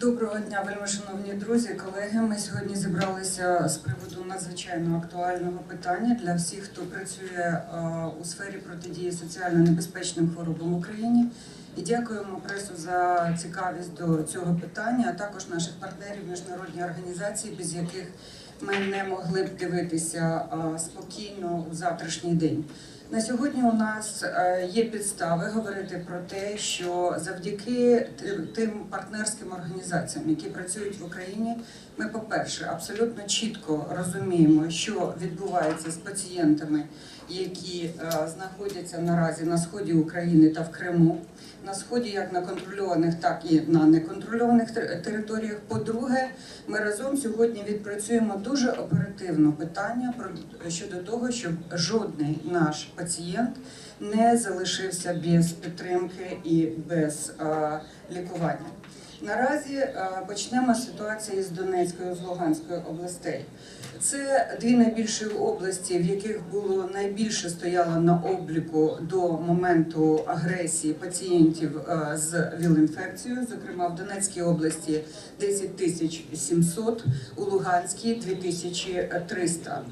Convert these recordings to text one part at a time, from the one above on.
Доброго дня, вельми шановні друзі, колеги. Ми сьогодні зібралися з приводу надзвичайно актуального питання для всіх, хто працює е, у сфері протидії соціально небезпечним хворобам в Україні. І дякуємо пресу за цікавість до цього питання, а також наших партнерів міжнародні організації, без яких ми не могли б дивитися е, спокійно у завтрашній день. На сьогодні у нас е, є підстави говорити про те, що завдяки тим партнерським організаціям, які працюють в Україні, ми, по-перше, абсолютно чітко розуміємо, що відбувається з пацієнтами, які е, знаходяться наразі на сході України та в Криму, на сході як на контрольованих, так і на неконтрольованих територіях. По-друге, ми разом сьогодні відпрацюємо дуже оперативно питання щодо того, щоб жодний наш пацієнт не залишився без підтримки і без лікування. Наразі е, почнемо з ситуації з Донецької з Луганської областей. Це дві найбільші області, в яких було найбільше стояло на обліку до моменту агресії пацієнтів е, з ВІЛ-інфекцією. Зокрема, в Донецькій області 10 тисяч 700, у Луганській 2300.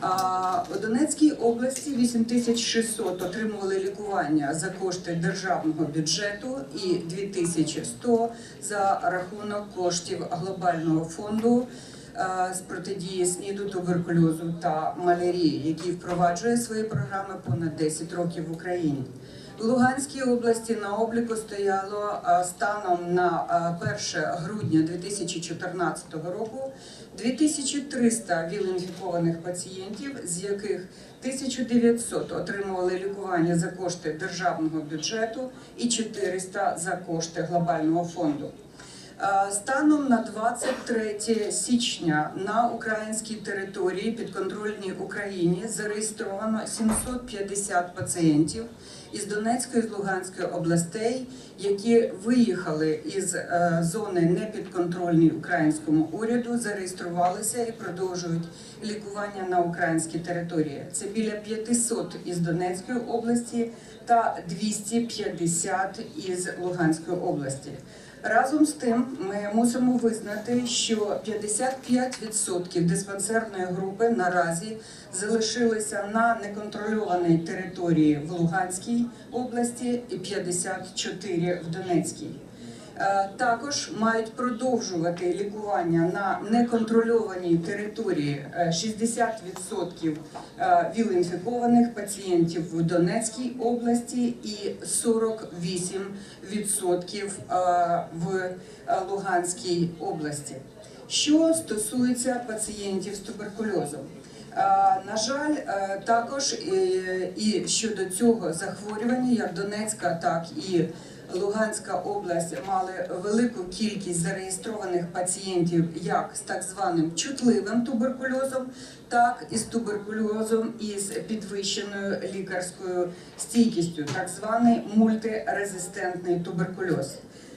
А у Донецькій області 8600 отримували лікування за кошти державного бюджету і 2100 за рахунок коштів глобального фонду е, з протидії СНІДу, туберкульозу та малярії, який впроваджує свої програми понад 10 років в Україні. В Луганській області на обліку стояло е, станом на е, 1 грудня 2014 року 2300 віл-інфікованих пацієнтів, з яких 1900 отримували лікування за кошти державного бюджету і 400 за кошти глобального фонду. Е, Станом на 23 січня на українській території підконтрольній Україні зареєстровано 750 пацієнтів із Донецької з Луганської областей, які виїхали із е, зони непідконтрольної українському уряду, зареєструвалися і продовжують лікування на українській території. Це біля 500 із Донецької області та 250 із Луганської області. Разом з тим, ми мусимо визнати, що 55% диспансерної групи наразі залишилися на неконтрольованій території в Луганській області і 54 в Донецькій. Е, Також мають продовжувати лікування на неконтрольованій території е, 60% е, віл-інфікованих пацієнтів в Донецькій області і 48% е, в е, Луганській області. Що стосується пацієнтів з туберкульозом, Е, на жаль, е, також е, і щодо цього захворювання, як Донецька, так і Луганська область мали велику кількість зареєстрованих пацієнтів як з так званим чутливим туберкульозом, так і з туберкульозом із підвищеною лікарською стійкістю, так званий мультирезистентний туберкульоз.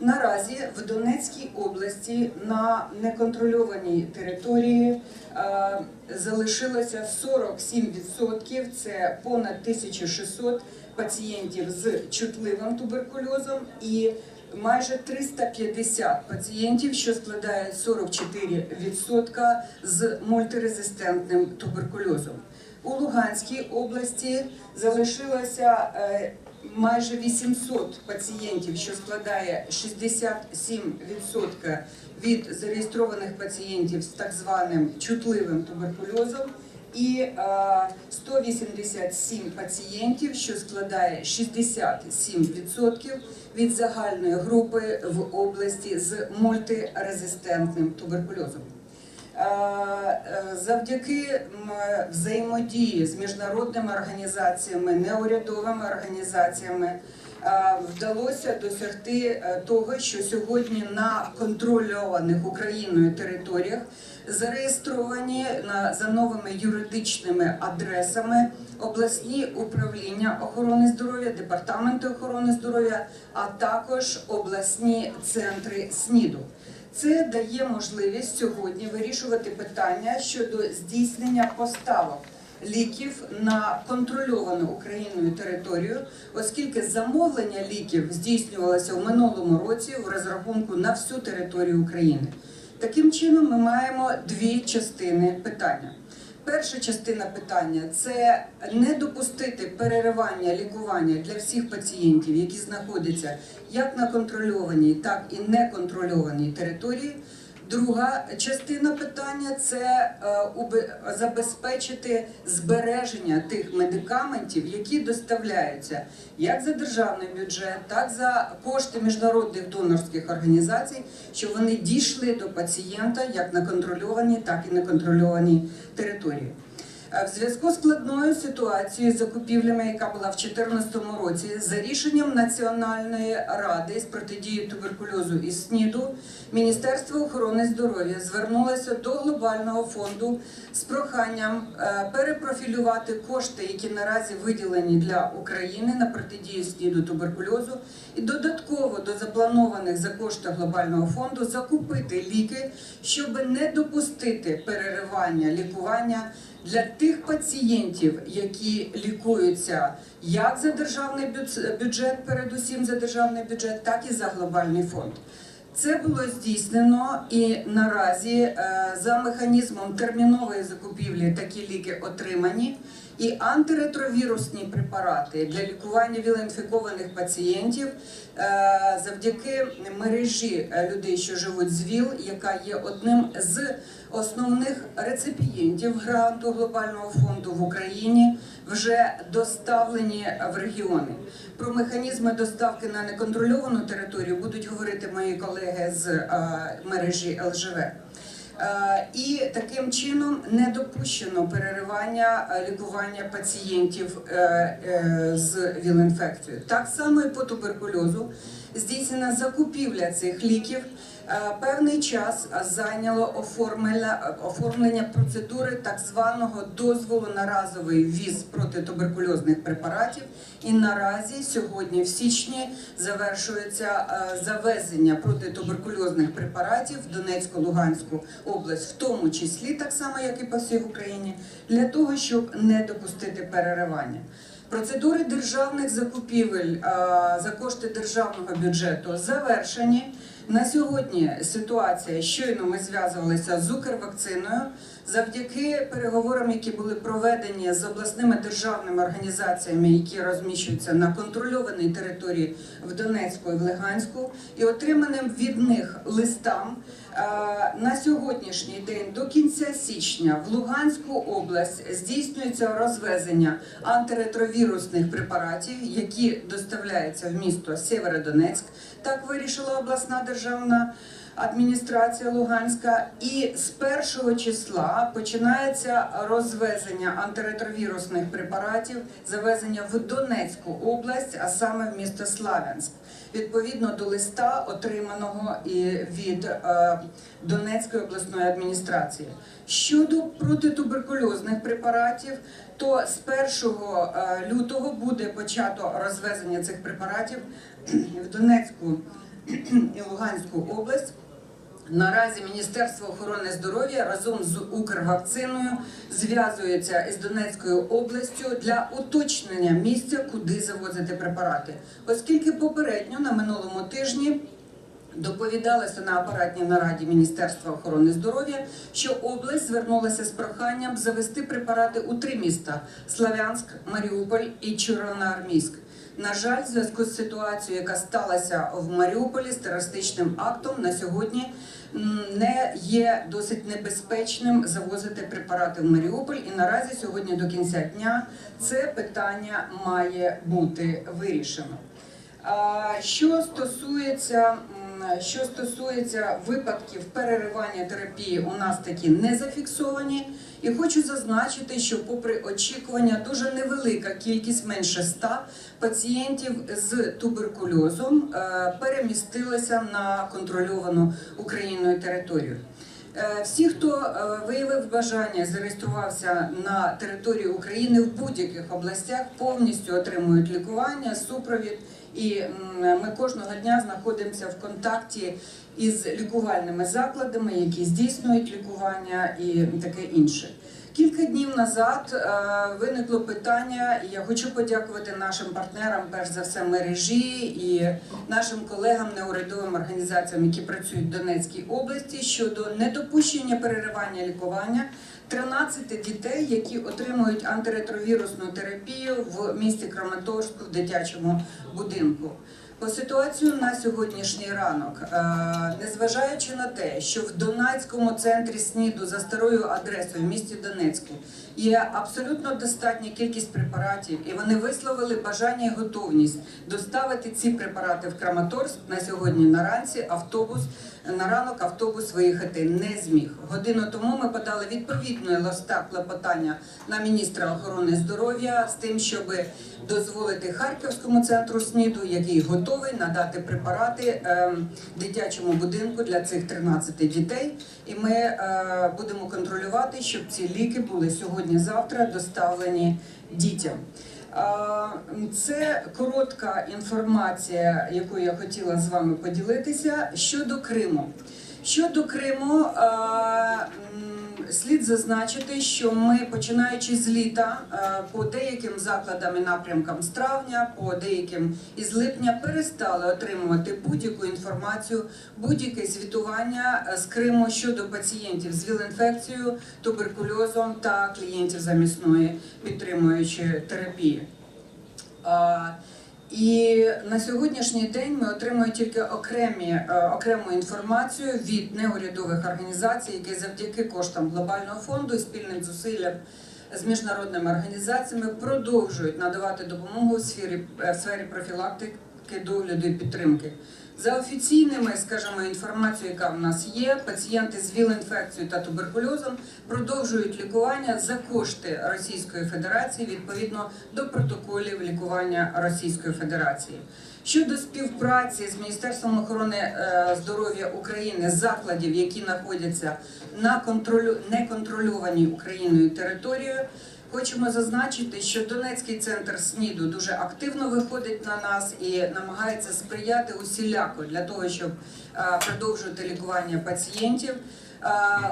Наразі в Донецькій області на неконтрольованій території е, залишилося 47%, це понад 1600 пацієнтів з чутливим туберкульозом і майже 350 пацієнтів, що складає 44% з мультирезистентним туберкульозом. У Луганській області залишилося е, майже 800 пацієнтів, що складає 67% від зареєстрованих пацієнтів з так званим чутливим туберкульозом. І е, 187 пацієнтів, що складає 67% від загальної групи в області з мультирезистентним туберкульозом. Е, е, Завдяки взаємодії з міжнародними організаціями, неурядовими організаціями е, вдалося досягти того, що сьогодні на контрольованих Україною територіях зареєстровані за новими юридичними адресами обласні управління охорони здоров'я, департаменти охорони здоров'я, а також обласні центри СНІДу. Це дає можливість сьогодні вирішувати питання щодо здійснення поставок ліків на контрольовану Україною територію, оскільки замовлення ліків здійснювалося в минулому році в розрахунку на всю територію України. Таким чином, ми маємо дві частини питання. Перша частина питання це не допустити переривання лікування для всіх пацієнтів, які знаходяться як на контрольованій, так і неконтрольованій території. Друга частина питання це е, забезпечити збереження тих медикаментів, які доставляються як за державний бюджет, так за кошти міжнародних донорських організацій, щоб вони дійшли до пацієнта як на контрольованій, так і на контрольованій території. В зв'язку з складною ситуацією з закупівлями, яка була в 2014 році, за рішенням Національної ради з протидії туберкульозу і СНІДу, Міністерство охорони здоров'я звернулося до глобального фонду з проханням е, перепрофілювати кошти, які наразі виділені для України на протидію СНІДу туберкульозу, і додатково до запланованих за кошти глобального фонду закупити ліки, щоб не допустити переривання лікування для тих пацієнтів, які лікуються як за державний бюджет, передусім за державний бюджет, так і за глобальний фонд. Це було здійснено і наразі е, за механізмом термінової закупівлі такі ліки отримані. І антиретровірусні препарати для лікування вілоінфікованих пацієнтів е, завдяки мережі е, людей, що живуть з ВІЛ, яка є одним з основних реципієнтів гранту глобального фонду в Україні, вже доставлені в регіони. Про механізми доставки на неконтрольовану територію будуть говорити мої колеги з е, мережі ЛЖВ. Е, І таким чином не допущено переривання е, лікування пацієнтів е, з віл-інфекцією. Так само і по туберкульозу здійснена закупівля цих ліків. Е, Певний час зайняло оформлення, оформлення процедури так званого дозволу на разовий ввіз протитуберкульозних препаратів. І наразі сьогодні, в січні, завершується е, завезення протитуберкульозних препаратів в Донецьку, Луганську область, в тому числі так само, як і по всій Україні, для того, щоб не допустити переривання. Процедури державних закупівель е, за кошти державного бюджету завершені. На сьогодні ситуація щойно ми зв'язувалися з Укрвакциною завдяки переговорам, які були проведені з обласними державними організаціями, які розміщуються на контрольованій території в Донецьку і в Луганську, і отриманим від них листам е, на сьогоднішній день до кінця січня в Луганську область здійснюється розвезення антиретровірусних препаратів, які доставляються в місто Сєвєродонецьк. Так вирішила обласна державна адміністрація Луганська. І з першого числа починається розвезення антиретровірусних препаратів, завезення в Донецьку область, а саме в місто Славянськ. Відповідно до листа, отриманого від е, Донецької обласної адміністрації. Щодо протитуберкульозних препаратів, то з 1 е, лютого буде почато розвезення цих препаратів в Донецьку і Луганську область. Наразі Міністерство охорони здоров'я разом з Укрвакциною зв'язується із Донецькою областю для уточнення місця, куди завозити препарати, оскільки попередньо на минулому тижні. Доповідалося на апаратній нараді Міністерства охорони здоров'я, що область звернулася з проханням завести препарати у три міста: Славянськ, Маріуполь і Червоноармійськ. На жаль, в зв'язку з ситуацією, яка сталася в Маріуполі з терористичним актом, на сьогодні не є досить небезпечним завозити препарати в Маріуполь. І наразі сьогодні до кінця дня це питання має бути вирішено. Що стосується що стосується випадків переривання терапії, у нас такі не зафіксовані. І хочу зазначити, що, попри очікування, дуже невелика кількість менше 100 пацієнтів з туберкульозом е, перемістилися на контрольовану Україною територію. Е, Всі, хто е, виявив бажання, зареєструвався на території України в будь-яких областях, повністю отримують лікування, супровід. І ми кожного дня знаходимося в контакті із лікувальними закладами, які здійснюють лікування і таке інше. Кілька днів назад е, виникло питання, і я хочу подякувати нашим партнерам, перш за все, мережі і нашим колегам, неурядовим організаціям, які працюють в Донецькій області, щодо недопущення переривання лікування 13 дітей, які отримують антиретровірусну терапію в місті Краматорську в дитячому будинку. По ситуацію на сьогоднішній ранок, е, незважаючи на те, що в Донецькому центрі СНІДу за старою адресою в місті Донецьку є абсолютно достатня кількість препаратів, і вони висловили бажання і готовність доставити ці препарати в Краматорськ на сьогодні на ранці. Автобус на ранок автобус виїхати не зміг. Годину тому ми подали відповідне листа клопотання на міністра охорони здоров'я з тим, щоб дозволити Харківському центру СНІДу, який готовий надати препарати ем, дитячому будинку для цих 13 дітей. І ми е, будемо контролювати, щоб ці ліки були сьогодні-завтра доставлені дітям. Це коротка інформація, яку я хотіла з вами поділитися щодо Криму. Щодо Криму, слід зазначити, що ми, починаючи з літа, по деяким закладам і напрямкам з травня, по деяким із липня, перестали отримувати будь-яку інформацію, будь-яке звітування е, з Криму щодо пацієнтів з віл-інфекцією, туберкульозом та клієнтів замісної підтримуючої терапії. І на сьогоднішній день ми отримуємо тільки окремі е, окрему інформацію від неурядових організацій, які завдяки коштам глобального фонду і спільним зусиллям з міжнародними організаціями продовжують надавати допомогу в сфері е, в сфері профілактики, догляду і підтримки. За офіційними, скажімо, інформацією, яка в нас є, пацієнти з ВІЛ-інфекцією та туберкульозом продовжують лікування за кошти Російської Федерації відповідно до протоколів лікування Російської Федерації. Щодо співпраці з Міністерством охорони е, здоров'я України закладів, які знаходяться на контролю неконтрольованій Україною територією, Хочемо зазначити, що Донецький центр СНІДу дуже активно виходить на нас і намагається сприяти усіляко для того, щоб е, продовжувати лікування пацієнтів. Е,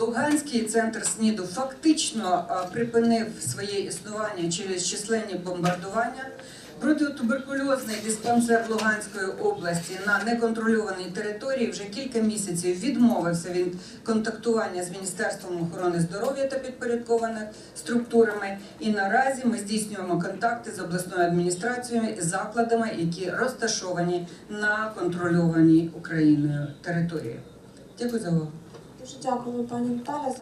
Луганський центр СНІДу фактично е, припинив своє існування через численні бомбардування. Протитуберкульозний диспансер Луганської області на неконтрольованій території вже кілька місяців відмовився від контактування з Міністерством охорони здоров'я та підпорядкованих структурами. І наразі ми здійснюємо контакти з обласною адміністрацією і закладами, які розташовані на контрольованій Україною території. Дякую за увагу. Дуже дякую, пані Наталя.